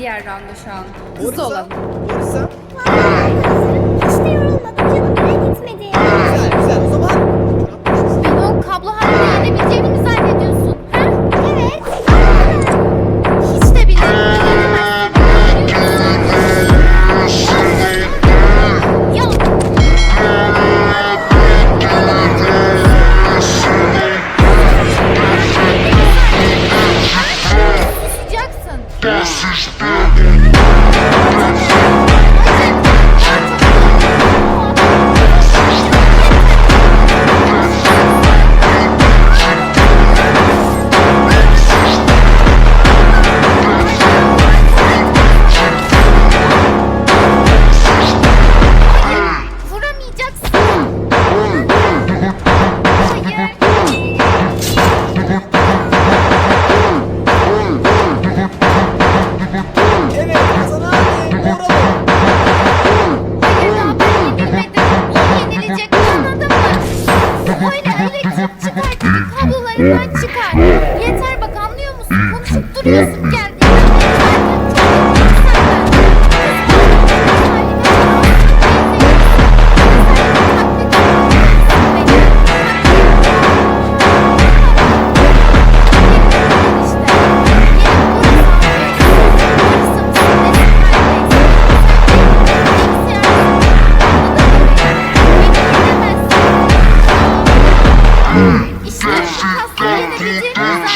Diğer rounda şu an. Hızlı Borisa. Borisa. Posso esperar. Çıkar kablolarından çıkar. Yeter bak anlıyor musun? Konuşup duruyorsun gel